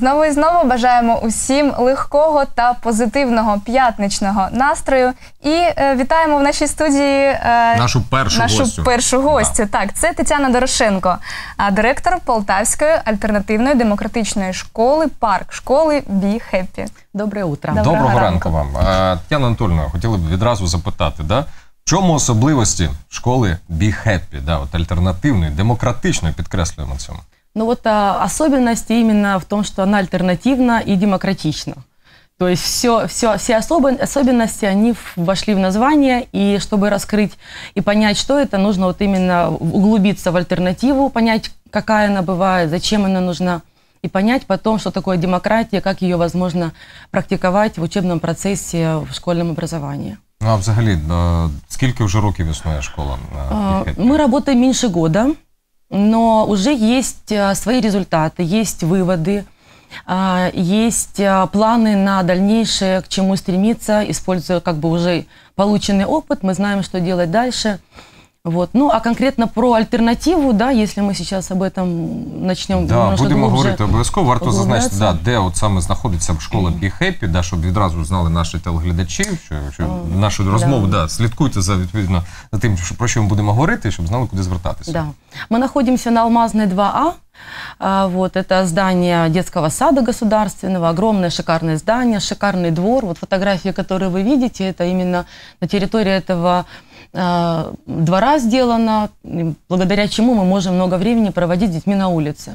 Знову і знову бажаємо усім легкого та позитивного п'ятничного настрою. І е, вітаємо в нашій студії е, Нашу першу нашу гостю. першу гостю. Так, це Тетяна Дорошенко, а, директор Полтавської альтернативної демократичної школи, парк школи Бі Хеппі. Доброе утро. Доброго Доброго ранку. ранку вам. Е, Тетяна Анатольовна, хотіли б відразу запитати, да? в чому особливості школи Be Happy, да? От альтернативної, демократичної, підкреслюємо цьому. Ну вот а, особенность именно в том, что она альтернативна и демократична. То есть все, все, все особен- особенности, они в- вошли в название, и чтобы раскрыть и понять, что это, нужно вот именно углубиться в альтернативу, понять, какая она бывает, зачем она нужна, и понять потом, что такое демократия, как ее возможно практиковать в учебном процессе в школьном образовании. Ну а взагалі, е, скільки вже років існує школа е, А, Be Happy? Мы работаем меньше года, но уже есть а, свои результаты, есть выводы, а, есть а, планы на дальнейшее, к чему стремиться, используя как бы уже полученный опыт, мы знаем, что делать дальше. Вот. Ну, а конкретно про альтернативу, да, если мы сейчас об этом начнем Да, немножко будемо глубже. говорити обов'язково. Варто зазначити, да, углублятися. де от саме знаходиться школа Be Happy, да, щоб відразу знали наші телеглядачі, що, що О, нашу розмову, да. да, слідкуйте за відповідно за тим, що про що ми будемо говорити, щоб знали, куди звертатися. Да. Мы находимся на Алмазной 2А. А, Вот, это здание детского сада государственного, огромное шикарное здание, шикарный двор. Вот фотографии, которые вы видите, это именно на территории этого а, двора сделано, благодаря чему мы можем много времени проводить с детьми на улице.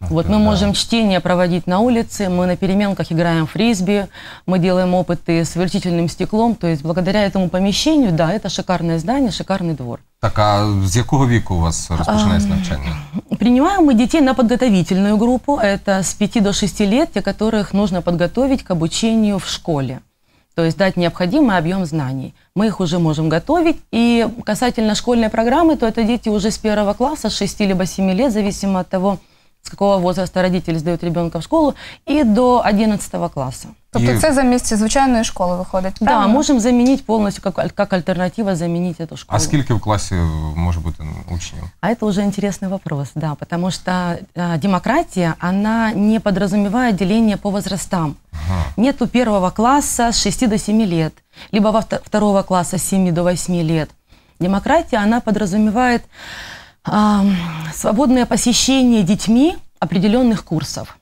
Вот мы да. можем чтение проводить на улице, мы на переменках играем в фрисби, мы делаем опыты с увеличительным стеклом, то есть благодаря этому помещению, да, это шикарное здание, шикарный двор. Так, а з якого віку у вас розпочинається навчання? Принимаем мы детей на подготовительную группу. Это с 5 до 6 лет, те, которых нужно подготовить к обучению в школе. То есть дать необходимый объем знаний. Мы их уже можем готовить. И касательно школьной программы, то это дети уже с первого класса, с 6 либо 7 лет, зависимо от того, с какого возраста родители сдают ребенка в школу, и до 11 класса. Тобто І- це замість звичайної школи виходить. Да, правильно? можем заменить полностью, как, аль- как альтернатива, заменить эту школу. А скільки в класі може бути учнів? А это уже интересный вопрос, да, потому что э, демократия, она не подразумевает деление по возрастам. Ага. Нету первого класса с 6 до 7 лет, либо во вто- второго класса с 7 до 8 лет. Демократия, она подразумевает ам, свободное посещение детьми определенных курсов.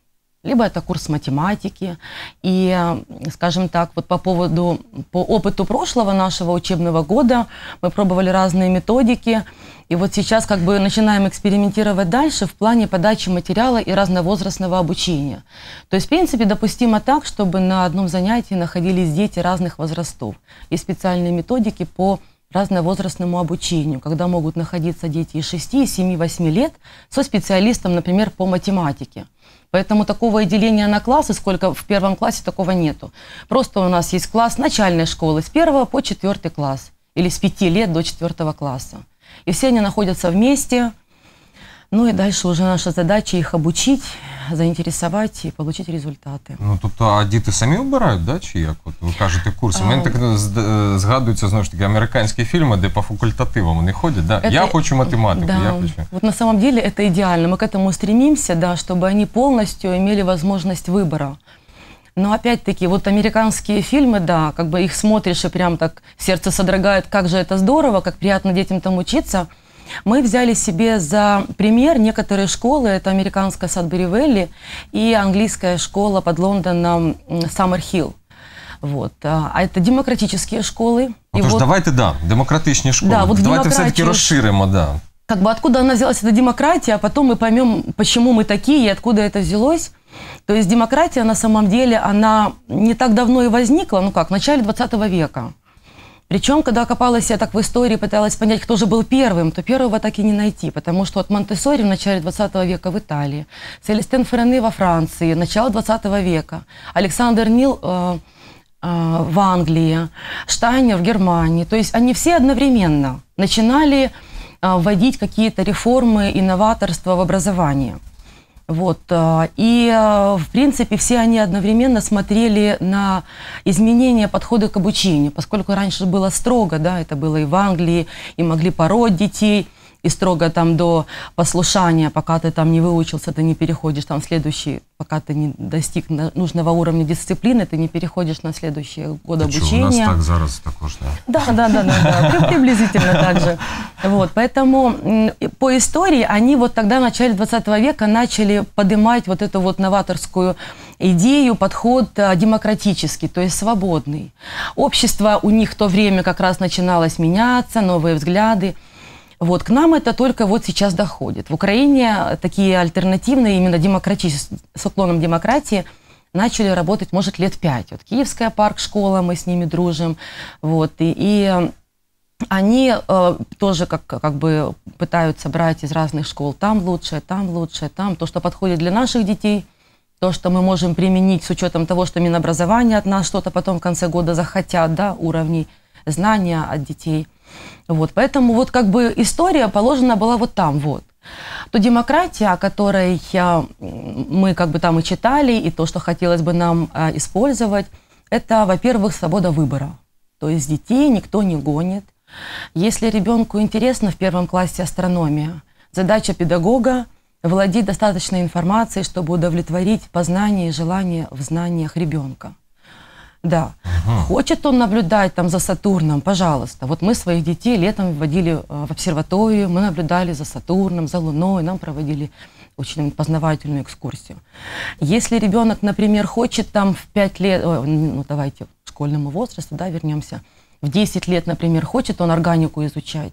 Либо это курс математики. И, скажем так, вот по поводу, по опыту прошлого нашего учебного года мы пробовали разные методики. И вот сейчас как бы начинаем экспериментировать дальше в плане подачи материала и разновозрастного обучения. То есть, в принципе, допустимо так, чтобы на одном занятии находились дети разных возрастов. И специальные методики по разновозрастному обучению, когда могут находиться дети из 6, и 7, 8 лет со специалистом, например, по математике. Поэтому такого отделения на классы, сколько в первом классе, такого нету. Просто у нас есть класс начальной школы с первого по четвертый класс. Или с 5 лет до четвертого класса. И все они находятся вместе. Ну и дальше уже наша задача их обучить, заинтересовать и получить результаты. Ну тобто, а діти самі обирають, да? чи як? От ви кажете курси. А. Мені так е, зд- е, згадуються знову ж таки американські фільми, де по факультативам вони ходять. Да? Это- Я хочу математику, Да, я хочу. вот на самом деле это идеально. Мы к этому стремимся, да, чтобы они полностью имели возможность выбора. Но опять-таки, вот американские фильмы, да, как бы их смотришь и прям так сердце содрогает, как же это здорово, как приятно детям там учиться. мы взяли себе за пример некоторые школы, это американская Садбери Вэлли и английская школа под Лондоном Саммер Хилл. Вот. А а это демократические школы. Отож, вот- давайте да, демократичні школи. Да, от давайте все-таки розширимо, да. как бы откуда она взялась, эта демократия, а потом мы поймем, почему мы такие и откуда это взялось. То есть демократия на самом деле, она не так давно и возникла, ну как, в начале 20 века. Причем, когда копалась я так в истории, пыталась понять, кто же был первым, то первого так и не найти, потому что от Монтессори в начале 20 века в Италии, Селестен Ферне во Франции, начало 20 века, Александр Нил э, э, в Англии, Штайнер в Германии. То есть они все одновременно начинали э, вводить какие-то реформы, инноваторство в образование. Вот. э, И, э, в принципе, все они одновременно смотрели на изменения подхода к обучению, поскольку раньше было строго, да, это было и в Англии, и могли пороть детей, и строго там до послушания, пока ты там не выучился, ты не переходишь там в следующий, пока ты не достиг нужного уровня дисциплины, ты не переходишь на следующий год Чого, у обучения. нас так зараз також. Да. Да, да, да, да, да, при- приблизительно так же. Вот, поэтому по истории они вот тогда в начале 20 века начали поднимать вот эту вот новаторскую идею, подход а, демократический, то есть свободный. Общество у них в то время как раз начиналось меняться, новые взгляды. Вот, к нам это только вот сейчас доходит. В Украине такие альтернативные, именно демократические, с уклоном демократии, начали работать, может, лет пять. Вот Киевская парк-школа, мы с ними дружим. Вот, и, и они э, тоже как, как бы пытаются брать из разных школ. Там лучше, там лучше, там то, что подходит для наших детей, то, что мы можем применить с учетом того, что Минобразование от нас что-то потом в конце года захотят, да, уровней знания от детей. Вот, поэтому вот как бы история положена была вот там вот. То демократия, о которой я, мы как бы там и читали, и то, что хотелось бы нам а, использовать, это, во-первых, свобода выбора. То есть детей никто не гонит. Если ребенку интересно в первом классе астрономия, задача педагога владеть достаточной информацией, чтобы удовлетворить познание и желание в знаниях ребенка. Да. Хочет он наблюдать там за Сатурном, пожалуйста. Вот мы своих детей летом вводили э, в обсерваторию, мы наблюдали за Сатурном, за Луной, нам проводили очень познавательную экскурсию. Если ребенок, например, хочет там в 5 лет, ну давайте к школьному возрасту, да, вернемся, в 10 лет, например, хочет он органику изучать,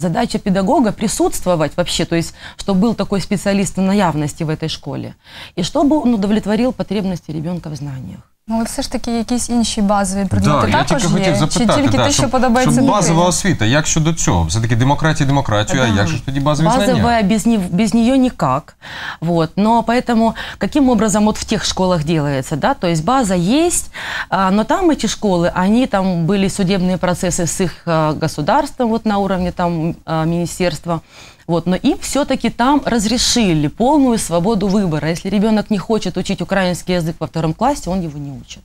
Задача педагога присутствовать вообще, то есть, чтобы был такой специалист на явности в этой школе, и чтобы он удовлетворил потребности ребенка в знаниях. Ну, але все ж таки якісь інші базові предмети Да, я також тільки є? хотів запитати, Чи тільки да, те, що щоб, подобається щоб дитині? базова освіта, як щодо цього? Все-таки демократія, демократію, а Да. як же ж тоді базові знання? Базовая без, не- без нее никак. Вот. Но поэтому каким образом вот в тех школах делается, да, то есть база есть, а, но там эти школы, они там были судебные процессы с их а, государством вот на уровне там а, министерства, вот, но им все-таки там разрешили полную свободу выбора. Если ребенок не хочет учить украинский язык во втором классе, он его не учит.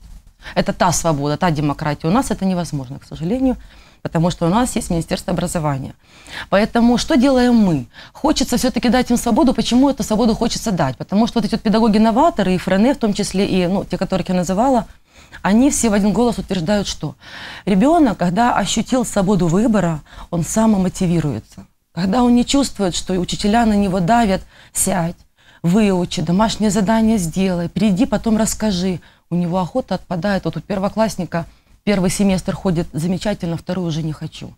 Это та свобода, та демократия. У нас это невозможно, к сожалению, потому что у нас есть Министерство образования. Поэтому что делаем мы? Хочется все-таки дать им свободу. Почему эту свободу хочется дать? Потому что вот эти вот педагоги-новаторы, и Френе в том числе, и ну, те, которых я называла, они все в один голос утверждают, что ребенок, когда ощутил свободу выбора, он самомотивируется. Когда он не чувствует, что учителя на него давят, сядь, выучи, домашнее задание сделай, приди, потом расскажи. У него охота отпадает. Вот у первоклассника первый семестр ходит замечательно, второй уже не хочу.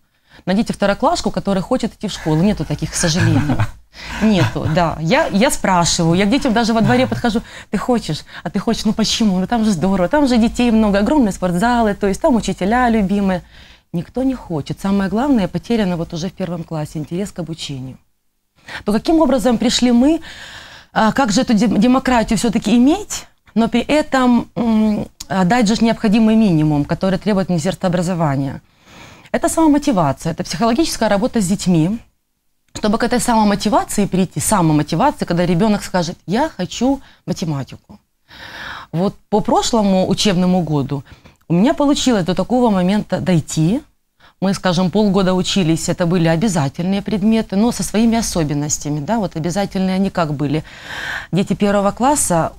Найдите второклашку, которая хочет идти в школу. Нету таких, к сожалению. Нету, да. Я, я спрашиваю, я к детям даже во дворе подхожу, ты хочешь? А ты хочешь, ну почему? Ну там же здорово, там же детей много, огромные спортзалы, то есть там учителя любимые. Никто не хочет. Самое главное, потеряно вот уже в первом классе интерес к обучению. То каким образом пришли мы, а, как же эту дем- демократию все-таки иметь, но при этом а, дать же необходимый минимум, который требует Министерство образования. Это самомотивация, это психологическая работа с детьми, чтобы к этой самомотивации прийти, самомотивации, когда ребенок скажет, я хочу математику. Вот по прошлому учебному году у меня получилось до такого момента дойти. Мы, скажем, полгода учились, это были обязательные предметы, но со своими особенностями, да, вот обязательные они как были. Дети первого класса,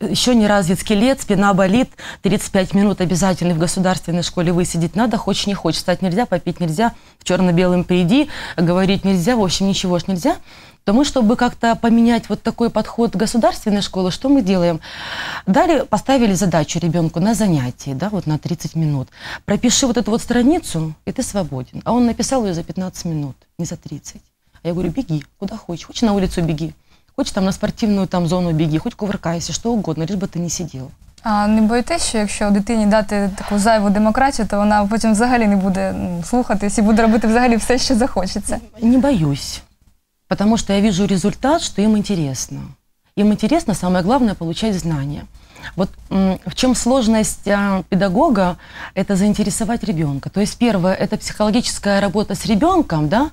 еще не развит скелет, спина болит, 35 минут обязательно в государственной школе высидеть надо, хочешь не хочешь, встать нельзя, попить нельзя, в черно-белом приди, говорить нельзя, в общем, ничего ж нельзя то мы, чтобы как-то поменять вот такой подход государственной школы, что мы делаем? Дали, поставили задачу ребенку на занятии, да, вот на 30 минут. Пропиши вот эту вот страницу, и ты свободен. А он написал ее за 15 минут, не за 30. А я говорю, беги, куда хочешь. Хочешь на улицу беги, хочешь там на спортивную там зону беги, хоть кувыркайся, что угодно, лишь бы ты не сидел. А не боїтесь, що якщо дитині дати таку зайву демократію, то вона потім взагалі не буде ну, слухатись і буде робити взагалі все, що захочеться? Не боюсь, потому что я вижу результат, что им интересно. Им интересно, самое главное, получать знания. Вот в чем сложность а, педагога, это заинтересовать ребенка. То есть первое, это психологическая работа с ребенком, да,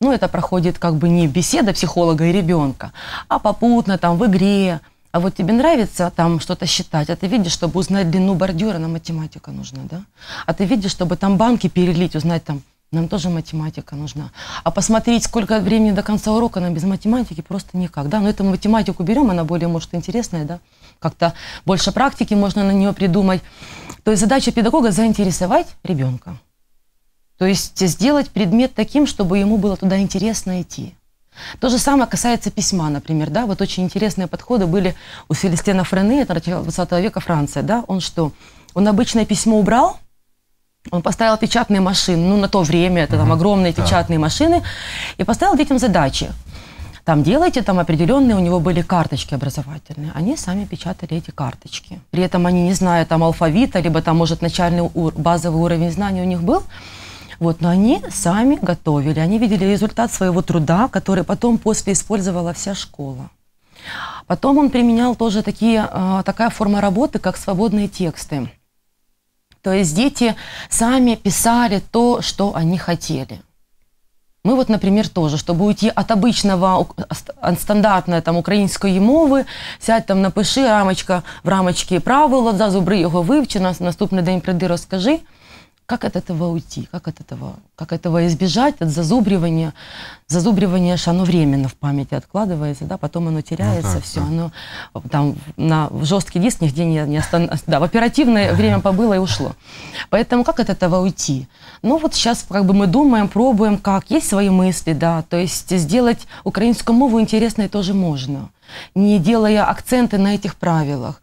ну это проходит как бы не беседа психолога и ребенка, а попутно там в игре. А вот тебе нравится там что-то считать, а ты видишь, чтобы узнать длину бордюра, на математика нужна, да? А ты видишь, чтобы там банки перелить, узнать там Нам тоже математика нужна. А посмотреть, сколько времени до конца урока нам без математики, просто никак. Да? Но эту математику берем, она более, может, интересная, да? Как-то больше практики можно на нее придумать. То есть задача педагога заинтересовать ребенка. То есть сделать предмет таким, чтобы ему было туда интересно идти. То же самое касается письма, например, да, вот очень интересные подходы были у Селестена Френе, это начало 20 века Франция, да, он что, он обычное письмо убрал, он поставил печатные машины, ну, на то время, это там огромные Да. печатные машины, и поставил детям задачи. Там делайте, там определенные у него были карточки образовательные. Они сами печатали эти карточки. При этом они, не зная там алфавита, либо там, может, начальный ур- базовый уровень знаний у них был, вот, но они сами готовили, они видели результат своего труда, который потом после использовала вся школа. Потом он применял тоже такие, а, такая форма работы, как свободные тексты. То есть дети сами писали то, что они хотели. Мы вот, например, тоже, чтобы уйти от обычного ук- ст- от стандартної там української мови, сядь там, напиши рамочка в рамочці правило, да, зубри його вивчи, на наступний день прийди, розкажи. Как от этого уйти? Как от этого, как этого избежать, от зазубривания? Зазубривание же оно временно в памяти откладывается, да, потом оно теряется, так, все, так. оно там на в жесткий диск нигде не, не остан- Да, в оперативное время побыло и ушло. Поэтому как от этого уйти? Ну вот сейчас как бы мы думаем, пробуем, как. Есть свои мысли, да, то есть сделать украинскую мову интересной тоже можно, не делая акценты на этих правилах.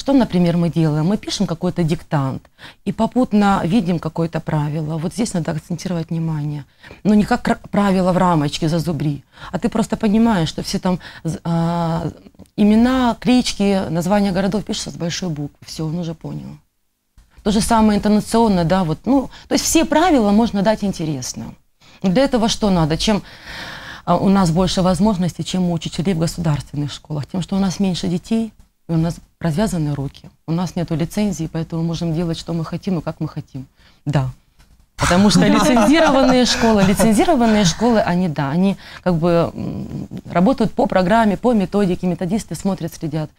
Что, например, мы делаем? Мы пишем какой-то диктант и попутно видим какое-то правило. Вот здесь надо акцентировать внимание. Но не как ра- правило в рамочке зазубри, а ты просто понимаешь, что все там а, имена, клички, названия городов пишутся с большой буквы. Все, он уже понял. То же самое интонационно, да, вот, ну, то есть все правила можно дать интересно. Но Для этого что надо? Чем а, у нас больше возможностей, чем у учителей в государственных школах? Тем, что у нас меньше детей, и у нас развязаны руки. У нас нет лицензии, поэтому мы можем делать, что мы хотим и как мы хотим. Да. Потому что лицензированные школы, лицензированные школы, они, да, они как бы работают по программе, по методике, методисты смотрят, следят.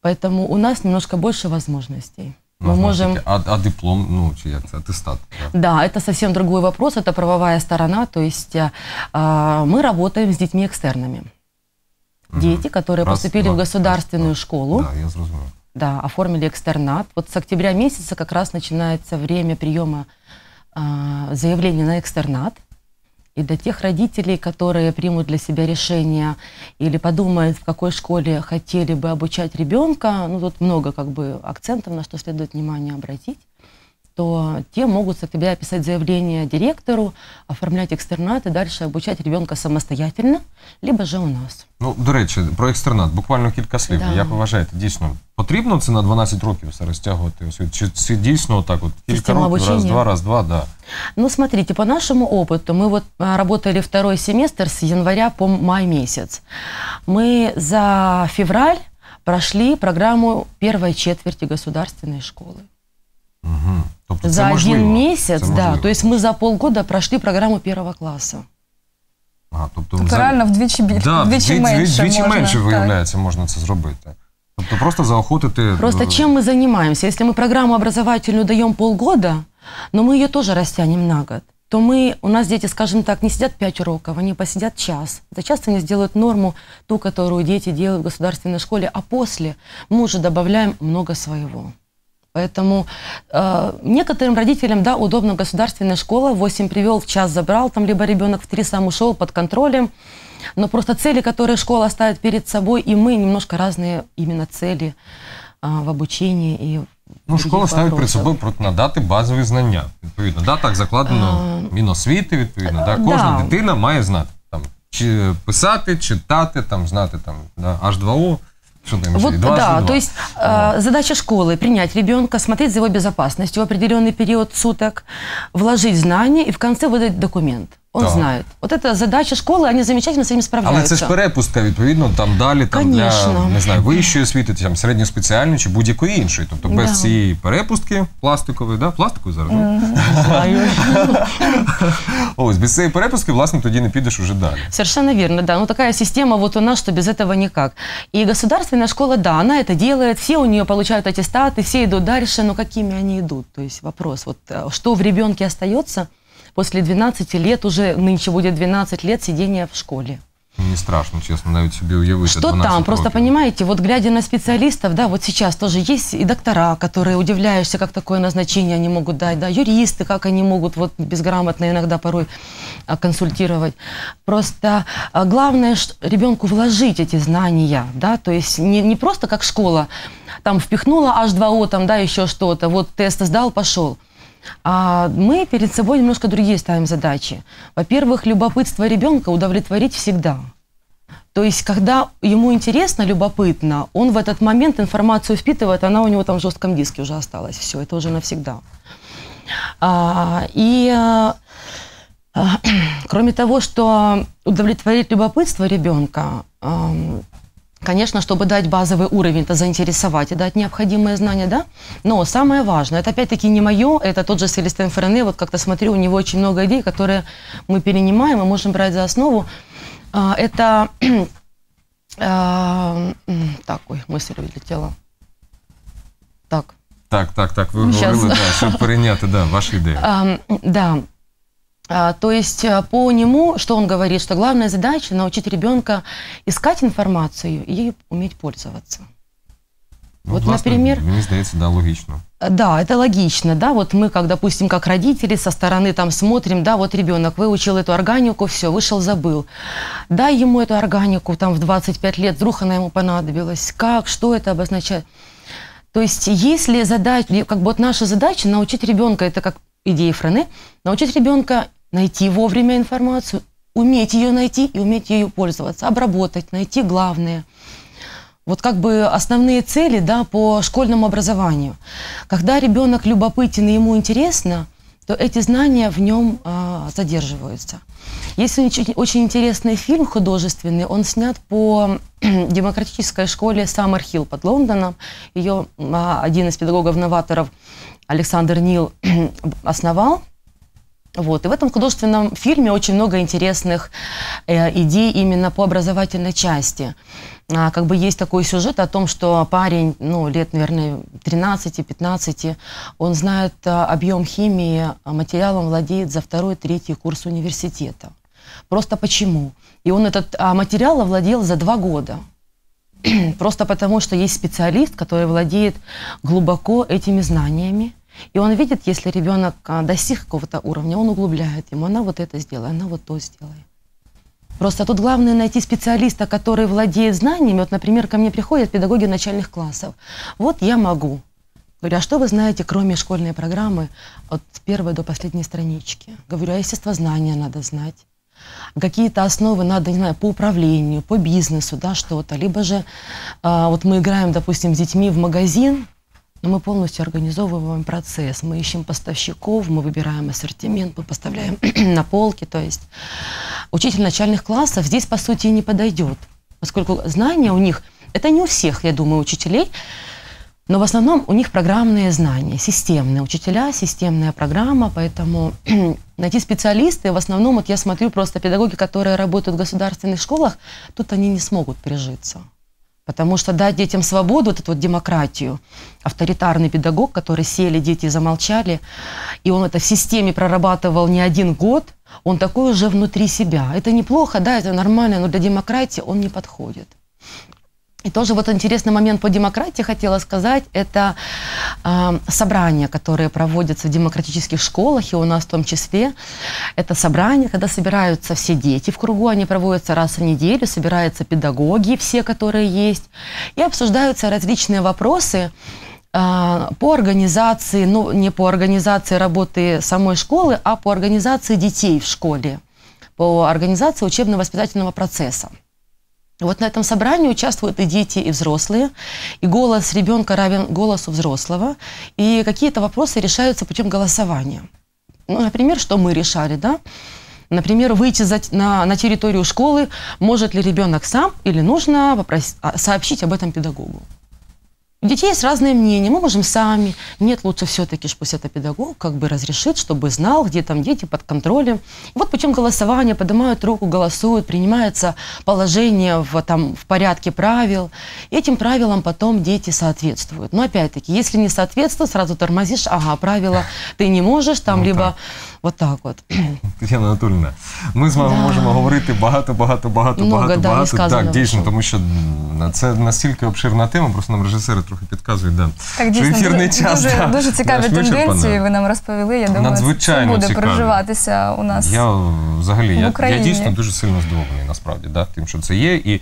Поэтому у нас немножко больше возможностей. Мы можем... А, а диплом, ну, чи атестат. Да? Да, это совсем другой вопрос, это правовая сторона, то есть а, мы работаем с детьми экстернами. Дети, которые Раз, поступили два, в государственную раз, школу, Да, я зрозумів. да, оформили экстернат. Вот с октября месяца как раз начинается время приема а, заявления на экстернат. И для тех родителей, которые примут для себя решение или подумают, в какой школе хотели бы обучать ребенка, ну тут много как бы акцентов, на что следует внимание обратить, то те могут с октября писать заявление директору, оформлять экстернат и дальше обучать ребенка самостоятельно, либо же у нас. Ну, до речі, про екстернат, буквально кілька слів. Да. Як ви вважаєте, дійсно, потрібно це на 12 років все розтягувати освіту? Чи це дійсно так от кілька Система років, раз, обучення? два, раз, два, да. Ну, смотрите, по нашему опыту, мы вот а, работали второй семестр с января по май месяц. Мы за февраль прошли программу первой четверти государственной школы. Угу. Тобто за це можливо. один месяц, Це да. можливо. То есть мы за полгода прошли программу первого класса. Ага, тобто, Тобто за- реально вдвічі більше, да, вдвічі вдвічі, менше вдвічі можна. менше, Так. виявляється, можна це зробити. Тобто просто заохотити... Просто е, чем мы занимаемся? Если мы программу образовательную даем полгода, но мы ее тоже растянем на год, то мы, у нас дети, скажем так, не сидят 5 уроков, они посидят час. За час они сделают норму, ту, которую дети делают в государственной школе, а после мы уже добавляем много своего. Поэтому э, некоторым родителям, да, удобно государственная школа, в 8 привел, в час забрал, там либо ребенок в 3 сам ушел под контролем, но просто цели, которые школа ставит перед собой, и мы немножко разные именно цели а, в обучении и в Ну, других школа ставить перед вопросах. собою просто надати базові знання. Відповідно, да, так закладено Міносвіти, відповідно, да, кожна да. дитина має знати там, чи писати, читати, там, знати там, да, H2O, Вот, і 2 да, H2. то есть э, задача школы принять ребенка, смотреть за его безопасностью в определенный период суток, вложить знания и в конце выдать документ. Он Так. знает. Вот это задача школы, они замечательно с этим Але справляются. це ж перепустка, відповідно, там далі там, для Конечно. не знаю, вищої освіти, там, середньоспеціальної чи будь-якої іншої. Тобто без Да. цієї перепустки пластикової, да? пластикової зараз. да? Знаю. Ось, без цієї перепустки, власне, тоді не підеш уже далі. Совершенно верно, да. Ну такая система вот у нас, что без этого никак. И государственная школа, да, она это делает, все у нее получают аттестаты, все идут дальше, но какими они идут? То есть вопрос, вот э, что в ребенке остается после 12 лет, уже нынче будет 12 лет сидения в школе. Мені страшно, чесно, навіть собі уявити. Что 12 там? Просто років. понимаете, вот глядя на специалистов, да, вот сейчас тоже есть и доктора, которые удивляешься, как такое назначение они могут дать, да, юристы, как они могут вот безграмотно иногда порой а, консультировать. Просто а, главное ш- ребенку вложить эти знания, да, то есть не, не просто как школа, там впихнула H2O, там, да, еще что-то, вот тест сдал, пошел. А мы перед собой немножко другие ставим задачи. Во-первых, любопытство ребенка удовлетворить всегда. То есть, когда ему интересно, любопытно, он в этот момент информацию впитывает, она у него там в жестком диске уже осталась. Все, это уже навсегда. А, и а, а, кроме того, что удовлетворить любопытство ребенка, ам, Конечно, чтобы дать базовый уровень, это заинтересовать и дать необходимые знания, да? Но самое важное, это опять-таки не мое, это тот же Селестен Френе, вот как-то смотрю, у него очень много идей, которые мы перенимаем и можем брать за основу. А, Это, а, м, так, ой, мысль відлетіла. Так, Так, так, так. Ви Ну, щас. говорили, да, щоб перейняти да, ваші ідеї. Ам, да. А, то есть а, по нему, что он говорит, что главная задача научить ребенка искать информацию и ею уметь пользоваться. Ну, вот, власне, например, Мені здається, да, логічно. А, Да, это логично, да, вот мы, как, допустим, как родители со стороны там смотрим, да, вот ребенок выучил эту органику, все, вышел, забыл. Дай ему эту органику там в 25 лет, вдруг она ему понадобилась, как, что это обозначает. То есть если задача, как бы вот наша задача научить ребенка, это как идея Френе, научить ребенка найти вовремя информацию, уметь ее найти и уметь ею пользоваться, обработать, найти главное. Вот как бы основные цели да, по школьному образованию. Когда ребенок любопытен и ему интересно, то эти знания в нем а, задерживаются. Есть очень, очень интересный фильм художественный, он снят по демократической школе Саммерхилл под Лондоном. Ее а, один из педагогов-новаторов Александр Нил основал. Вот. И в этом художественном фильме очень много интересных э, идей именно по образовательной части. А, как бы есть такой сюжет о том, что парень, ну, лет, наверное, 13-15, он знает а, объем химии, а, материалом владеет за второй, третий курс университета. Просто почему? И он этот а, материал овладел за два года. Просто потому, что есть специалист, который владеет глубоко этими знаниями. И он видит, если ребенок а, достиг какого-то уровня, он углубляет ему, она вот это сделает, она вот то сделает. Просто тут главное найти специалиста, который владеет знаниями. Вот, например, ко мне приходят педагоги начальных классов. Вот я могу. Говорю, а что вы знаете, кроме школьной программы, от первой до последней странички? Говорю, а естествознание надо знать. Какие-то основы надо, не знаю, по управлению, по бизнесу, да, что-то. Либо же, а, вот мы играем, допустим, с детьми в магазин, но мы полностью организовываем процесс. Мы ищем поставщиков, мы выбираем ассортимент, мы поставляем на полки. То есть учитель начальных классов здесь, по сути, не подойдет, поскольку знания у них, это не у всех, я думаю, учителей, но в основном у них программные знания, системные. Учителя, системная программа, поэтому найти специалисты, в основном, вот я смотрю просто педагоги, которые работают в государственных школах, тут они не смогут прижиться. Потому что дать детям свободу, вот эту вот демократию, авторитарный педагог, который сели, дети замолчали, и он это в системе прорабатывал не один год, он такой уже внутри себя. Это неплохо, да, это нормально, но для демократии он не подходит. И тоже вот интересный момент по демократии хотела сказать, это э, собрания, которые проводятся в демократических школах, и у нас в том числе. Это собрания, когда собираются все дети в кругу, они проводятся раз в неделю, собираются педагоги, все, которые есть, и обсуждаются различные вопросы, э, по организации, ну не по организации работы самой школы, а по организации детей в школе, по организации учебно-воспитательного процесса. Вот на этом собрании участвуют и дети, и взрослые, и голос ребенка равен голосу взрослого, и какие-то вопросы решаются путем голосования. Ну, например, что мы решали, да? Например, выйти за, на, на территорию школы, может ли ребенок сам или нужно попрос- а, сообщить об этом педагогу. У детей есть разные мнения. Мы можем сами. Нет, лучше все-таки, пусть это педагог как бы разрешит, чтобы знал, где там дети под контролем. Вот путем голосования поднимают руку, голосуют, принимается положение в, там, в порядке правил. Этим правилам потом дети соответствуют. Но опять-таки, если не соответствует, сразу тормозишь, ага, правила ты не можешь, там, Ну, либо. Вот так вот. Тетяна Анатольовна, ми з вами Да. можемо говорити багато, багато, багато, Много, багато, да, багато. Так, дійсно, ще. тому що це настільки обширна тема, просто нам режисери трохи підказують, да. Так, що дійсно, ефірний дуже, час дуже, да, дуже цікаві тенденції ви нам розповіли. Я думаю, Надзвичайно це буде цікаві. проживатися у нас. Я взагалі в я, я дійсно дуже сильно здивований, насправді, да, тим, що це є. І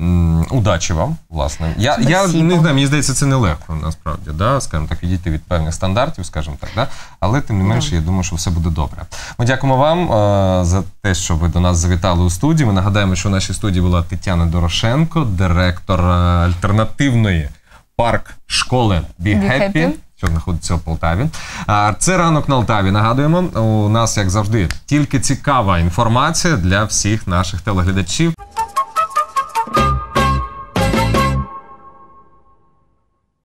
м, удачі вам, власне. Я, я Спасибо. не знаю, мені здається, це нелегко, насправді, да, скажімо так, відійти від певних стандартів, скажімо так, да, але тим не менше, я думаю, що все буде добре. Ми дякуємо вам е, за те, що ви до нас завітали у студію. Ми нагадаємо, що в нашій студії була Тетяна Дорошенко, директор е, альтернативної парк школи Be Be Happy Happy. що знаходиться в Полтаві. А це ранок на Алтаві. Нагадуємо, у нас, як завжди, тільки цікава інформація для всіх наших телеглядачів.